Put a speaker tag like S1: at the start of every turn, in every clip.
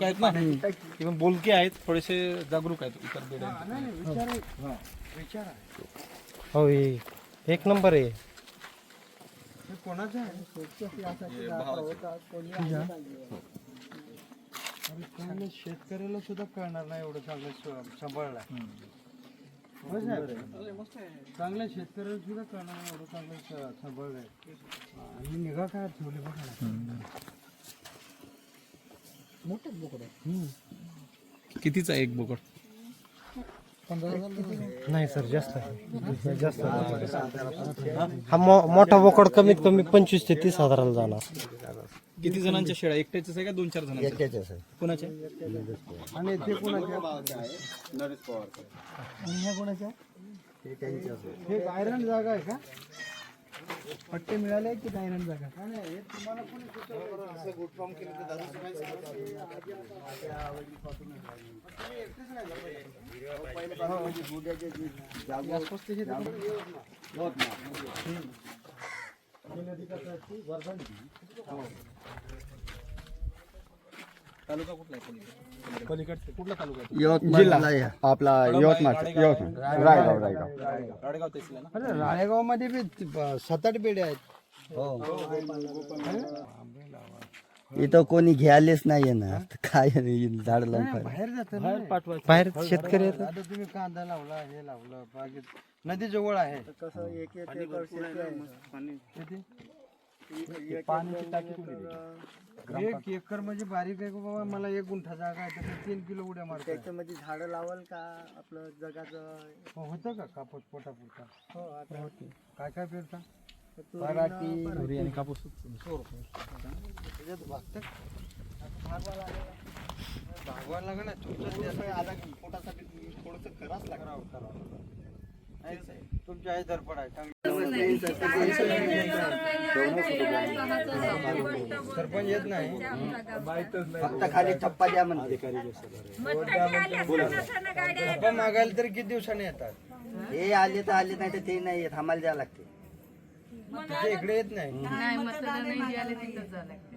S1: आहेत ना इव्हन बोलके आहेत थोडेसे जागरूक आहेत इतर
S2: हो. हे एक नंबर आहे.
S3: चांगलं शेतकऱ्याला सुद्धा कळणार नाही एवढं चांगलं स- सांभाळलं? चांगल्या शेतकऱ्याला सुद्धा कळणार नाही एवढं चांगलं आणि निघा काय ठेवली बघा ना.
S1: कितीचा एक बोकड?
S2: नाही सर जास्त आहे. जास्त. हा मो- मोठा बोकड कमीत कमी पंचवीस ते तीस हजाराला जाणार.
S1: किती जणांच्या शेळ्या? एकट्याच्याच आहे का दोन चार जणांच्या कोणाच्या
S3: आणि ते कोणाच्या आणि ह्या कोणाच्या हे गायरान जागा आहे का? पट्टे मिळाले की गायरान जागा?
S1: तालुका कुठला आहे पलीकडे? पलीकडचे कुठला तालुका आहे?
S4: यवतमाळ आपला यवतमाळ. यवतमाळ. रायगाव रायगाव
S1: राडेगाव तहसील आहे ना?
S3: अरे राळेगावमध्ये बी सात आठ बेडे आहेत.
S4: इथं कोणी घ्यायलेच नाहीये ना. काय झाड लावून.
S3: बाहेर जातं
S2: बाहेर शेतकरी येतात.
S3: आता तुम्ही कांदा लावला हे लावलं बागेत नदी जवळ आहे कसं एक एक एक एकर म्हणजे बारीक आहे का बाबा? मला एक गुंठा जागा आहे त्याच्यात तीन किलो उड्या मारतात
S5: त्याच्यामध्ये झाडं लावाल का आपलं जगाचं?
S3: हो, होतं का कापूस पोटापुरता? हो काय काय पेरता? पराठी
S1: तुरी आणि कापूस.
S3: त्याच्यात भागतं भागवायला लागेल ना तुमचं ते
S5: आता पोटासाठी थोडस करावंच लागतं
S3: तुमची आई धडपड आहे चांगली सरपंच येत नाही
S5: फक्त खाली टप्पा द्या म्हणते
S3: टप्पा मागायला तरी किती दिवसांनी येतात.
S5: हे आले तर आले नाही तर ते नाही येत. आम्हाला द्यावं लागते.
S3: इकडे येत नाही.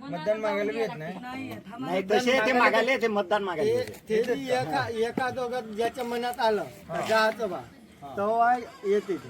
S3: मतदान मागायला बी येत नाही.
S5: नाही तसे ते मागायला ते मतदान मागायला
S3: ते एका एका दोघात ज्याच्या मनात आलं जायचं बा तेव्हा येते ते.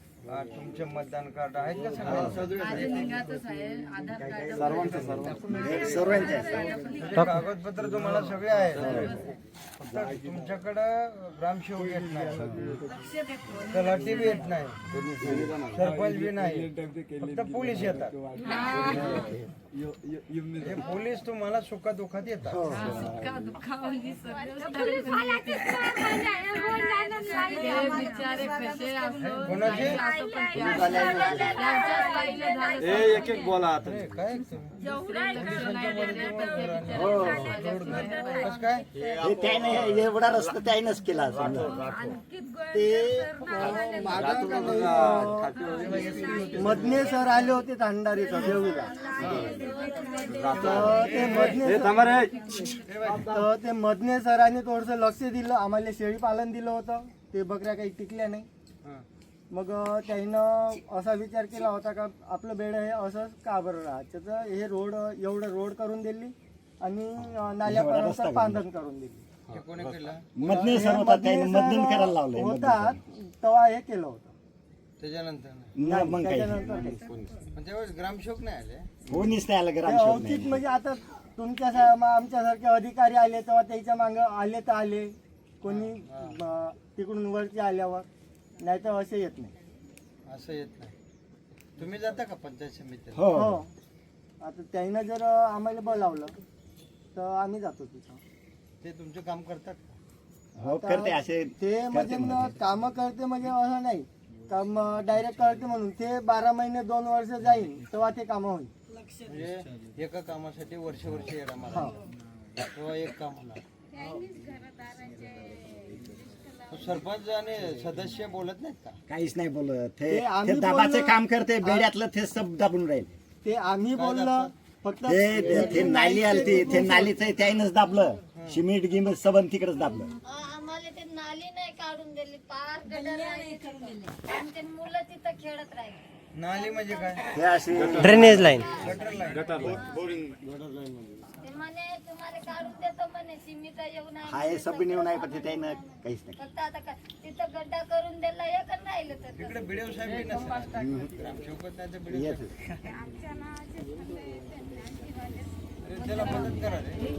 S3: तुमचे मतदान कार्ड आहेत का सगळं?
S5: सर्वांचे
S3: कागदपत्र तुम्हाला सगळे आहेत. फक्त तुमच्याकडं ग्रामसेवक येत नाही. तलाठी बी येत नाही. सरपंच बी नाही. फक्त पोलीस येतात. हे पोलीस तुम्हाला सुखा दुःखात येतात कोणाचे?
S4: एक एक बोला आता.
S3: हे.
S5: हे एवढा रस्ता त्यानेच केला ते मधने सर आले होते धांडारीचा देवीला तर ते मधने तर ते मधने सरांनी थोडस लक्ष दिलं आम्हाला शेळी पालन दिलं होतं. ते बकऱ्या काही टिकल्या नाही. मग त्यानं असा विचार केला होता का आपलं बेड हे असंच का बरं राहत? त्याचं हे रोड एवढं रोड करून दिली आणि नाल्यापर्यंत बांधण करून दिली.
S3: कोणी केलं?
S5: मधने सर होता
S3: तेव्हा हे केलं होतं. त्याच्यानंतर त्याच्यानंतर काही. पण त्यावेळेस ग्रामसेवक नाही आले.
S5: कोणीच नाही आलं
S3: ते
S5: ग्रामसेवक
S3: औचित म्हणजे आता तुमच्या आमच्यासारखे अधिकारी आले तेव्हा त्याच्या माग आले तर आले. कोणी तिकडून वरचे आल्यावर. नाही तर असे येत नाही.
S6: असं येत नाही. तुम्ही जाता का पंचायत समितीत
S5: हो.
S3: हो आता त्यानं जर आम्हाला बोलावलं तर आम्ही जातो तिथं.
S6: ते तुमचं काम करतात का?
S5: हो करते असे
S3: ते म्हणजे काम करते म्हणजे असं नाही.
S5: काम डायरेक्ट कळते म्हणून. ते बारा महिने दोन वर्ष जाईल तेव्हा ते कामं होईल.
S6: म्हणजे एका कामासाठी वर्ष वर्ष येणार मला. तेव्हा एक काम होणार. सरपंच आणि सदस्य बोलत नाहीत का?
S7: काहीच नाही बोलत.
S5: ते
S7: ते
S5: आम्ही
S7: ते दाबाचं
S5: बोललो-
S7: काम करते बेड्यातलं ते सब दाबून राहील.
S5: ते आम्ही बोललो फक्त
S7: ते ते- ते नाली आलती ते नालीचं त्याईनच दाबलं. सिमेंट गिमेंट सबन तिकडेच दाबलं.
S8: आम्हाला ते नाली नाही काढून दिली पार गटर नाही तिथं. आणि ते मुलं तिथं खेळत राहिले.
S6: नाली म्हणजे काय?
S7: असे
S2: ड्रेनेज लाईन
S8: ते म्हणे तुम्हाला काढून देतो
S7: हाय सब नेऊ नाही पण ते त्याईनं काहीच नाही.
S8: फक्त आता काय तिथं गड्डा करून दिला हे कर राहिलं तर
S6: तिकडे बिडेव साहेब बी नसेल. ग्रामसेवकच नाही तर बिडेव
S7: येत
S6: साहेब. अरे त्याला मदत करा रे.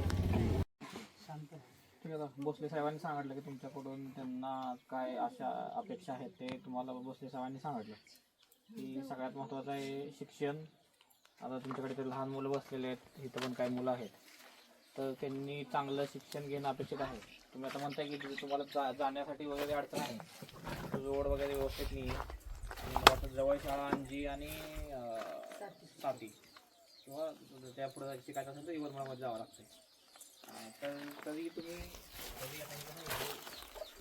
S1: ठीक आहे आता भोसले साहेबांनी सांगितलं की तुमच्याकडून त्यांना काय अशा अपेक्षा आहेत ते तुम्हाला भोसले साहेबांनी सांगितलं. की सगळ्यात महत्त्वाचं आहे शिक्षण. आता तुमच्याकडे ते लहान मुलं बसलेले आहेत इथं पण काही मुलं आहेत. तर त्यांनी चांगलं शिक्षण घेणं अपेक्षित आहे. तुम्ही आता म्हणताय की तिथे तुम्हाला जा जाण्यासाठी वगैरे अडचण आहे. रोड वगैरे व्यवस्थित नाही आहे जवळ शाळा अंजी आणि साती किंवा त्या पुढे शिकायचं असेल तर यवतमाळमध्ये जावं लागतं तर तरी तुम्ही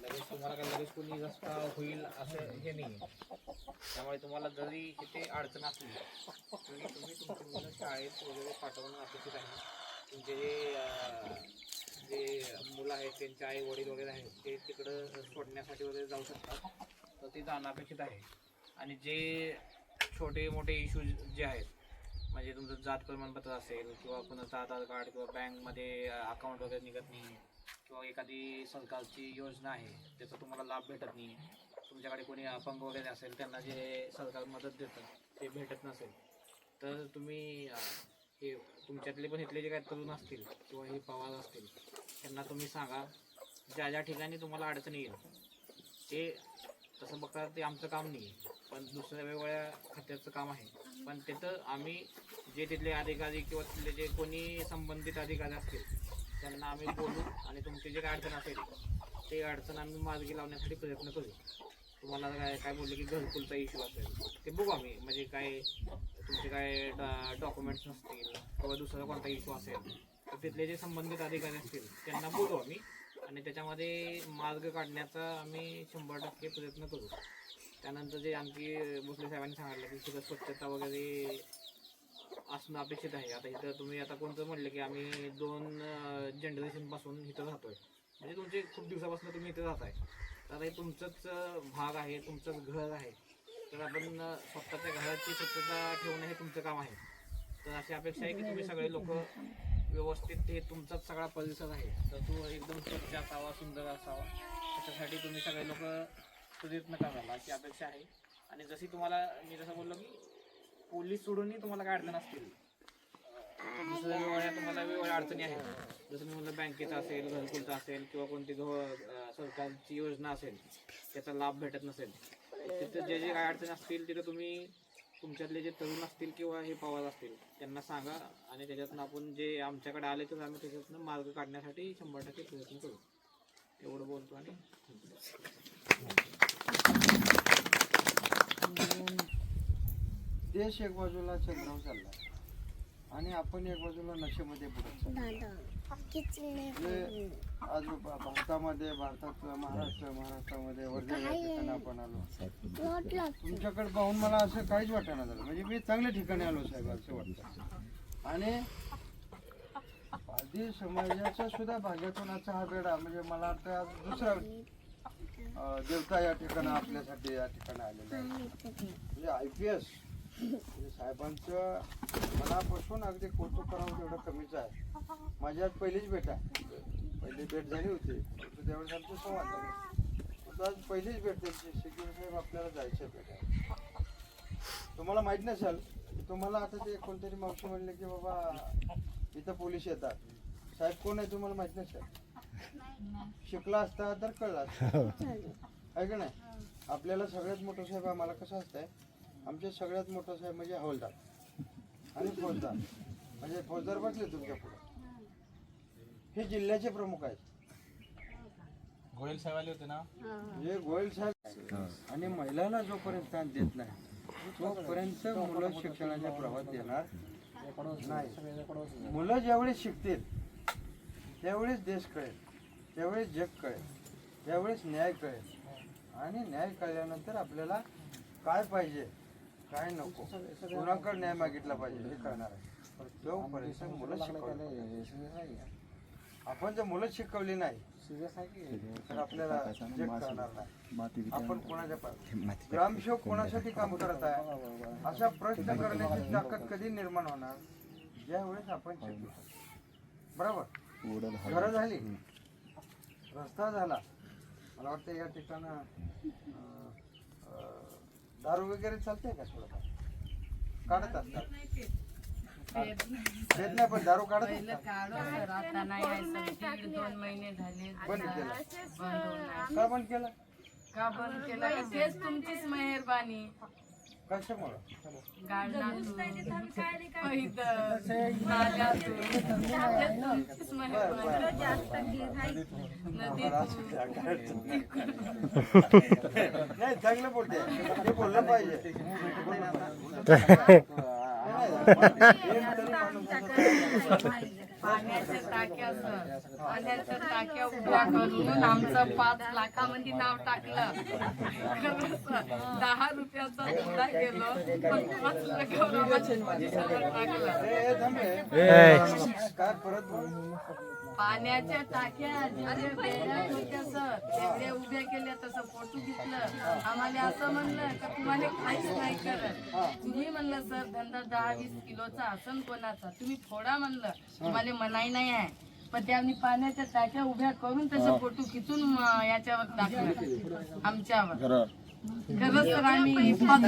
S1: लगेच तुम्हाला काय लगेच कोणी रस्ता होईल असं हे नाही त्यामुळे तुम्हाला जरी तिथे अडचण असली तरी तुम्ही तुमच्या मुलं शाळेत वगैरे पाठवणं अपेक्षित आहे. तुमचे जे जे मुलं आहेत त्यांचे आई वडील वगैरे आहेत ते तिकडं सोडण्यासाठी वगैरे जाऊ शकतात. तर ते जाणं अपेक्षित आहे. आणि जे छोटे मोठे इश्यूज जे आहेत म्हणजे तुमचं जात प्रमाणपत्र असेल किंवा पुन्हा आधार कार्ड किंवा बँकमध्ये अकाउंट वगैरे निघत नाही किंवा एखादी सरकारची योजना आहे त्याचा तुम्हाला लाभ भेटत नाही तुमच्याकडे कोणी अपंग वगैरे असेल त्यांना जे सरकार मदत देतं ते भेटत नसेल तर तुम्ही हे तुमच्यातले पण इथले जे काही तरुण असतील किंवा हे पवार असतील त्यांना तुम्ही सांगा. ज्या ज्या ठिकाणी तुम्हाला अडचणी येईल ते तसं बघता ते आमचं काम नाही आहे. पण दुसऱ्या वेगवेगळ्या खात्याचं काम आहे. पण तिथं आम्ही जे तिथले अधिकारी किंवा तिथले जे कोणी संबंधित अधिकारी असतील त्यांना आम्ही बोलू आणि तुमची जे काय अडचण असेल ते अडचण आम्ही मार्गी लावण्यासाठी प्रयत्न करू. तुम्हाला काय काय बोलले की घरकुलचा इश्यू असेल ते बघू आम्ही. म्हणजे काय तुमचे काय डॉक्युमेंट्स नसतील किंवा दुसरा कोणता इश्यू असेल तर तिथले जे संबंधित अधिकारी असतील त्यांना बोलू आम्ही आणि त्याच्यामध्ये मार्ग काढण्याचा आम्ही शंभर टक्के प्रयत्न करू. त्यानंतर जे आमची भोसले साहेबांनी सांगितलं की तिथं स्वच्छता वगैरे असणं अपेक्षित आहे. आता इथं तुम्ही आता कोणतं म्हणलं की आम्ही दोन जनरेशनपासून इथं राहतो आहे म्हणजे तुमचे खूप दिवसापासून तुम्ही इथं राहत आहे तर हे तुमचंच भाग आहे तुमचंच घर आहे. तर आपण स्वतःच्या घराची स्वच्छता ठेवणं हे तुमचं काम आहे. तर अशी अपेक्षा आहे की तुम्ही सगळे लोक व्यवस्थित हे तुमचाच सगळा परिसर आहे. तर तो एकदम स्वच्छ असावा सुंदर असावा. त्याच्यासाठी तुम्ही सगळे लोक प्रयत्न करायला अशी अपेक्षा आहे. आणि जशी तुम्हाला मी जसं बोललो की पोलीस सोडूनही तुम्हाला काय अडचण असतील. वेगवेगळ्या तुम्हाला वेगवेगळ्या अडचणी आहेत. जसं मी म्हणलं बँकेचं असेल घरकुलचं असेल किंवा कोणती सरकारची योजना असेल त्याचा लाभ भेटत नसेल. तिथं जे जे काय अडचणी असतील तिथं तुम्ही तुमच्यातले जे तरुण असतील किंवा हे पवार असतील त्यांना सांगा आणि त्याच्यातनं आपण जे आमच्याकडे आले तर आम्ही त्याच्यातनं मार्ग काढण्यासाठी शंभर टक्के प्रयत्न करू. एवढं बोलतो आणि
S3: देश एक बाजूला चंद्रावर चालला आणि आपण एक बाजूला नशेमध्ये बुडत चाललो म्हणजे आज भा- भारतामध्ये भारतात महाराष्ट्र महाराष्ट्रामध्ये वर्धा या ठिकाणी आपण आलो. तुमच्याकडे पाहून मला असं काहीच वाटणार झालं. म्हणजे मी चांगल्या ठिकाणी आलो साहेब असं वाटतं. आणि आधी समाजाच्या सुद्धा भागातून असा हा वेळा म्हणजे मला वाटतं आज दुसरा अं, देवता या ठिकाणी आपल्यासाठी या ठिकाणी आलेला आहे. म्हणजे आय पी एस साहेबांचं मनापासून अगदी कौतुक करावं तेवढं कमीच आहे. माझी आज पहिलीच भेट आहे. पहिली भेट झाली होती. त्यावेळेस आमचं संवाद झाला आज पहिलीच भेट त्यांची. शिकवण साहेब आपल्याला जायचं भेटायला. तुम्हाला माहीत नसेल तुम्हाला आता ते कोणतरी मावशी म्हणले की बाबा इथं पोलीस येतात. साहेब कोण आहे तुम्हाला माहीत नसेल? शिकला असता तर कळला असता. आहे का नाही? आपल्याला सगळ्यात मोठं साहेब आम्हाला कसं असतंय आमचे सगळ्यात मोठं साहेब म्हणजे हवलदार आणि फौजदार. म्हणजे फौजदार बसले तुमच्यापुढे. हे जिल्ह्याचे प्रमुख आहेत.
S1: गोयल साहेब आले होते ना?
S3: हे गोयल साहेब आणि महिलांना जोपर्यंत स्थान देत नाही तोपर्यंत मुलं शिक्षणाच्या प्रवाहात येणार नाही. मुलं ज्यावेळेस शिकतील त्यावेळेस देश कळेल त्यावेळेस जग कळेल त्यावेळेस न्याय कळेल. आणि न्याय कळल्यानंतर आपल्याला काय पाहिजे काय नको कुणाकडे न्याय मागितला पाहिजे हे कळणार आहे. तोपर्यंत मुलं शिकवली आपण जर मुलं शिकवली नाही तर आपल्याला जग कळणार नाही. आपण कोणाच्या पा- ग्रामसेवक कोणासाठी काम करत आहे? असा प्रश्न करण्याची ताकद कधी निर्माण होणार? ज्या वेळेस आपण शिकलो. बरोबर? घरं झाली. रस्ता झाला. मला वाटतं या ठिकाणं दारू वगैरे चालते का थोडंफार? काढत असतात देत नाही पण दारू काढत
S9: आता नाही आहे सर दीड दोन महिने झाले
S3: बंद केलं.
S9: बंद.
S3: का बंद केलं?
S9: का बंद केलं? तेच तुमचीच मेहरबानी.
S3: कशामुळं?
S9: गाडणातून पैदल. नाल्यातून तेच तुमचीच मेहरबानी.
S3: नाही चांगलं बोलते ते बोललं पाहिजे.
S9: पाण्याच्या टाक्या सर पाण्याच्या टाक्या उभ्या करून आमचं पाच लाखामध्ये नाव टाकलं. दहा रुपयाचा धंदा गेलो पण पाच लाखावर टाकलं पाण्याच्या टाक्या होत्या सर तेवढे उभ्या केल्या तसं फोटो घेतलं. आम्हाला असं म्हणलं का तुम्हाला काहीच नाही करत. तुम्ही म्हणलं सर धंदा दहा वीस किलोचा असन कोणाचा? तुम्ही फोडा म्हणलं. तुम्हाला मनाई नाही आहे. पण त्यांनी पाण्याच्या टाक्या उभ्या करून तसं फोटो खिचून याच्यावर टाकलं. आमच्यावर. खरंच तर आम्ही पाच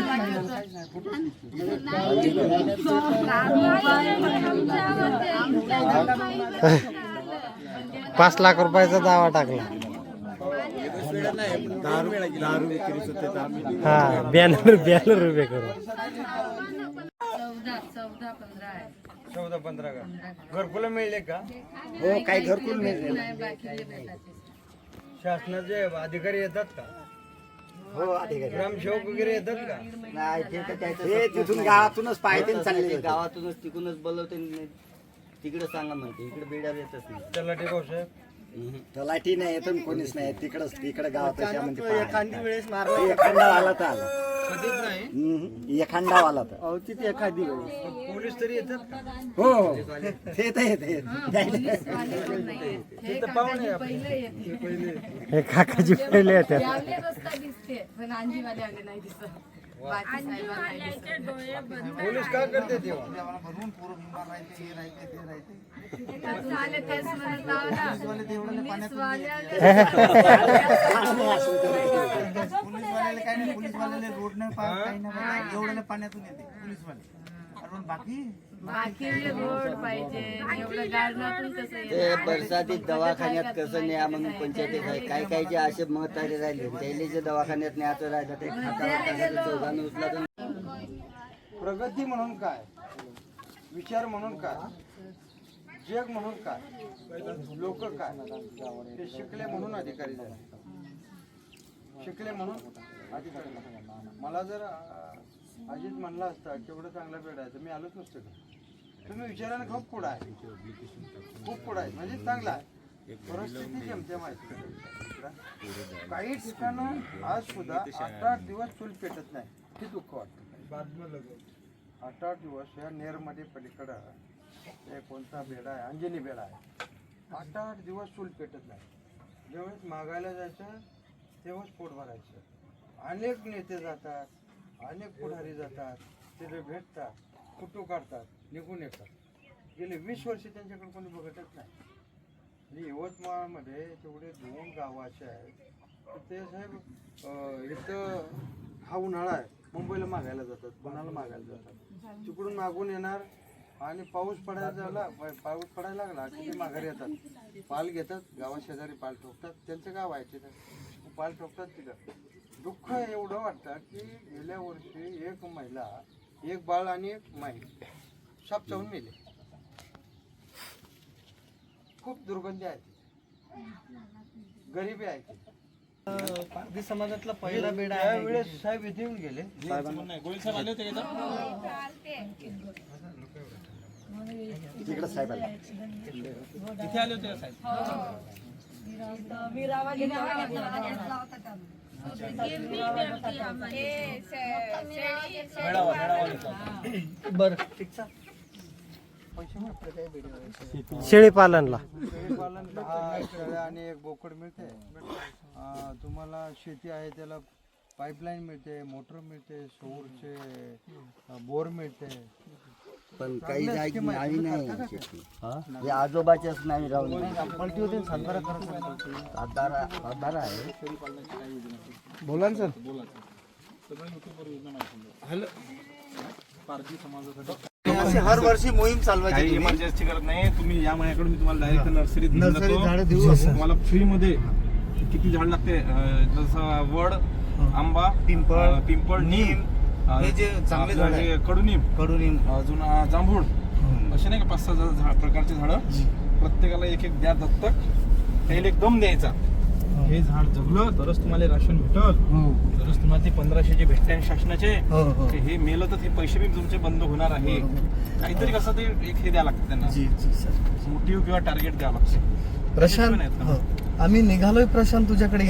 S2: पाच लाख रुपयाचा दावा टाकला. हा बॅनर बॅनर उभे करून.
S9: चौदा पंधरा
S3: का घरकुलं मिळले का
S7: हो काही घरकुल
S9: भेटायचे
S3: शासनाचे अधिकारी येतात का?
S7: हो अधिकारी.
S3: ग्रामसेवक वगैरे येतात का?
S4: नाही ते
S7: हे तिथून गावातूनच पाहिजे चालले
S4: ते गावातूनच तिकडूनच बोलवते. न तिकडे सांगा म्हणते इकडे बेड्या येतच नाही.
S3: तलाठी भाऊसाहेब
S7: तलाठी नाही येत कोणीच नाही तिकडच तिकडे गावात
S5: एखादी वेळेस मारला.
S7: एखादा आला तर आला.
S3: कधीच नाही?
S7: हम्म. एखादा आला तर
S5: अवचित एखादी वेळेस.
S3: पोलीस तरी येतात का?
S7: हो. हो. ते तर येते.
S3: तिथं पाहुणे आहे
S2: हे काकाजी पहिले येतात.
S9: यावले रस्ता दिसते पण अंजीवाले आले नाही दिसत. बाकी साहेबांना नाही दिसत.
S3: पोलीस का करते तेव्हा?
S9: तिथं आले तेच म्हणत लावला. पोलीसवाल्याले- बाकी रोड पाहिजे एवढं गाडण्यातून कसं
S4: ते
S9: येणार?
S4: बरसातीत दवाखान्यात कसं न्या म्हणून पंचायतीत आहे. काही काही जे असे महत्त्वाचे राहिले त्याले जे दवाखान्यात न्यायचं राहिलं ते उचला
S3: प्रगती म्हणून काय? विचार म्हणून काय? जग म्हणून काय? लोक काय? ते शिकले म्हणून अधिकारी झाले. शिकले म्हणून अधिकारी. मला जर अजित म्हणला असता केवढं चांगला बेड आहे तर मी आलोच नसतो का तुम्ही विचाराने खूप पुढं आहे. खूप पुढं आहे. म्हणजे चांगला आहे. परिस्थिती जमते माहिती काही ठिकाणं आज सुद्धा आठ आठ दिवस चूल पेटत नाही. हे दुःख वाटतं. आठ आठ दिवस या नेरमध्ये पलीकडं हे कोणता बेडा आहे? अंजनी बेडा आहे. आठ आठ दिवस चूल पेटत नाही. ज्यावेळेस मागायला जायचं तेव्हाच पोट भरायचं. अनेक नेते जातात अनेक पुढारी जातात तिथे भेटतात. फोटो काढतात निघून येतात. गेले वीस वर्ष त्यांच्याकडे कोणी बघतच नाही. आणि यवतमाळमध्ये तेवढे दोन गावं असे आहेत तर ते साहेब इथं हा उन्हाळा आहे. मुंबईला मागायला जातात पुण्याला मागायला जातात. तिकडून मागून येणार आणि पाऊस पडायला झाला पाऊस पडायला लागला की ते माघारी येतात. पाल घेतात गावा शेजारी पाल ठोकतात. त्यांचं गाव आहे तिथं. पाल ठोकतात तिथं. दुःख एवढं वाटतं की गेल्या वर्षी एक महिला एक बाळ आणि एक माई. साप चावून मेले. खूप दुर्गंधी आहे गरिबी आहे ती. पारधी समाजातला पहिला बेडा त्यावेळेस साहेब इथे येऊन गेले.
S1: गोयल साहेब आले होते का
S7: तिकडे साहेब आले.
S1: इथे आले होते साहेब? घेतला
S5: बर.
S2: शेळी पालनला
S3: शेळीपालन दहा शेळ्या आणि एक बोकड मिळते अं, तुम्हाला शेती आहे त्याला पाईपलाईन मिळते मोटर मिळते सौरचे बोर मिळते
S4: पण काही जायची नाही शेती. हे? आजोबाच्याच नाही राहून सातारा सातारा आहे.
S5: बोला ना सर. अशी हर वर्षी मोहीम चालवायची तुम्ही.
S6: इमर्जन्सी करत नाही. तुम्ही या माझ्याकडे मी तुम्हाला डायरेक्ट नर्सरीत घेऊन जातो.
S5: झाडं देऊ आपण.
S6: तुम्हाला फ्री मध्ये किती झाड लागते? अं, जसं वड आंबा
S5: पिंपळ,
S6: अं, पिंपळ नीम
S5: हे जे चांगले झाड
S6: हे
S5: कडुनीमकडून
S6: अजून जांभूळ. असे नाही का पाच सहा प्रकारचे झाडं. प्रत्येकाला एक एक द्या दत्तक. त्याला एक दम द्यायचा. हे. झाड जगलं तरच तुम्हाला राशन भेटल. तरच तुम्हाला ते पंधराशे जे भेटते शासनाचे
S5: हो हो.
S6: ते हे मेलं तर ते पैसे बी तुमचे बंद होणार आहे. काहीतरी कसं ते एक हे द्यावं लागतं त्यांना. मोटिव्ह किंवा टार्गेट द्यावं लागतं.
S5: प्रशांत? हो. आम्ही निघालोय प्रशांत तुझ्याकडे